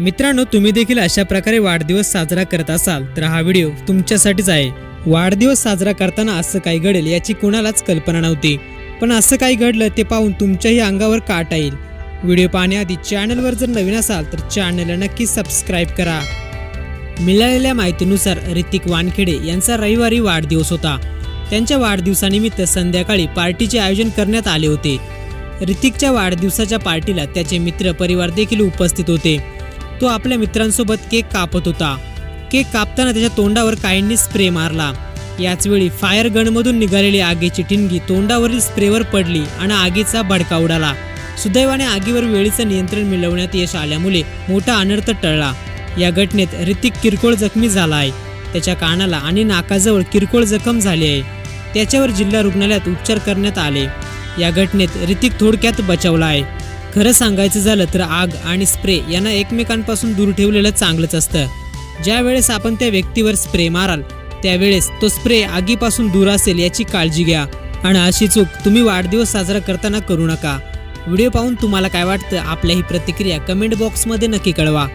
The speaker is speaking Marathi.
मित्रांनो तुम्ही देखील अशा प्रकारे वाढदिवस साजरा करत असाल तर हा व्हिडिओ तुमच्यासाठीच आहे. वाढदिवस साजरा करताना असं काही घडेल याची कुणालाच कल्पना नव्हती. पण असं काही घडलं ते पाहून तुमच्याही अंगावर काटा येईल. व्हिडिओ पाहण्याआधी चॅनलवर जर नवीन असाल तर चॅनलला नक्की सबस्क्राईब करा. मिळालेल्या माहितीनुसार ऋतिक वानखेडे यांचा रविवारी वाढदिवस होता. त्यांच्या वाढदिवसानिमित्त संध्याकाळी पार्टीचे आयोजन करण्यात आले होते. ऋतिकच्या वाढदिवसाच्या पार्टीला त्याचे मित्र परिवार देखील उपस्थित होते. तो आपल्या मित्रांसोबत केक कापत होता. केक कापताना त्याच्या तोंडावर काहींनी स्प्रे मारला. याचवेळी फायर गनमधून निघालेली आगीची ठिणगी तोंडावरील स्प्रेवर पडली आणि आगीचा भडका उडाला. सुदैवाने आगीवर वेळीचं नियंत्रण मिळवण्यात यश आल्यामुळे मोठा अनर्थ टळला. या घटनेत ऋतिक किरकोळ जखमी झाला आहे त्याच्या कानाला आणि नाकाजवळ किरकोळ जखम झाली आहे. त्याच्यावर जिल्हा रुग्णालयात उपचार करण्यात आले. या घटनेत ऋतिक थोडक्यात बचावला आहे. खरं सांगायचं झालं तर आग आणि स्प्रे यांना एकमेकांपासून दूर ठेवलेलं चांगलंच असतं. ज्या वेळेस आपण त्या व्यक्तीवर स्प्रे माराल त्यावेळेस तो स्प्रे आगीपासून दूर असेल याची काळजी घ्या. आणि अशी चूक तुम्ही वाढदिवस साजरा करताना करू नका. व्हिडिओ पाहून तुम्हाला काय वाटतं? आपल्या ही प्रतिक्रिया कमेंट बॉक्समध्ये नक्की कळवा.